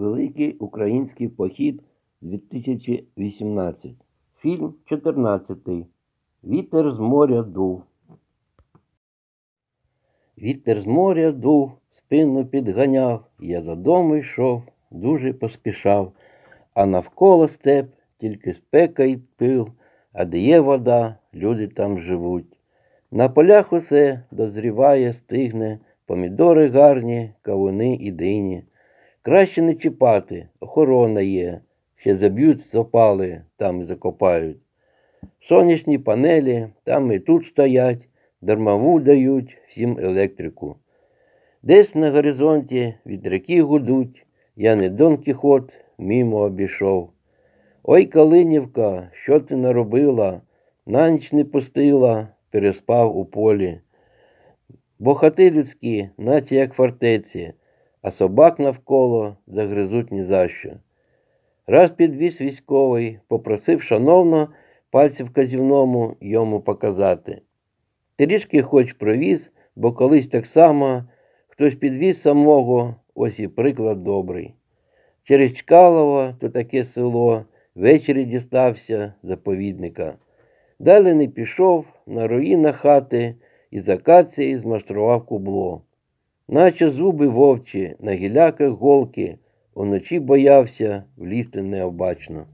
Великий український похід 2018. Фільм 14. Вітер з моря дув. Вітер з моря дув, спину підганяв, я додому йшов, дуже поспішав, а навколо степ тільки спека й пил, а де є вода, люди там живуть. На полях усе дозріває, стигне, помідори гарні, кавуни і дині. Краще не чіпати, охорона є, ще заб'ють запали, там і закопають. Сонячні панелі там і тут стоять, дармову дають всім електрику. Десь на горизонті вітряки гудуть, я не Дон Кіхот мімо обійшов. Ой, Калинівка, що ти наробила? На ніч не пустила, переспав у полі. Бо хати людські, наче як фортеці, а собак навколо загризуть ні за що. Раз підвіз військовий, попросив шановно пальцем вказівному йому показати. Трішки хоч провіз, бо колись так само хтось підвіз самого, ось і приклад добрий. Через Чкалово, то таке село, ввечері дістався заповідника. Далі не пішов, на руїнах хати, і за акації змаштрував кубло. Наче зуби вовчі, на гіляках голки, уночі боявся влізти необачно.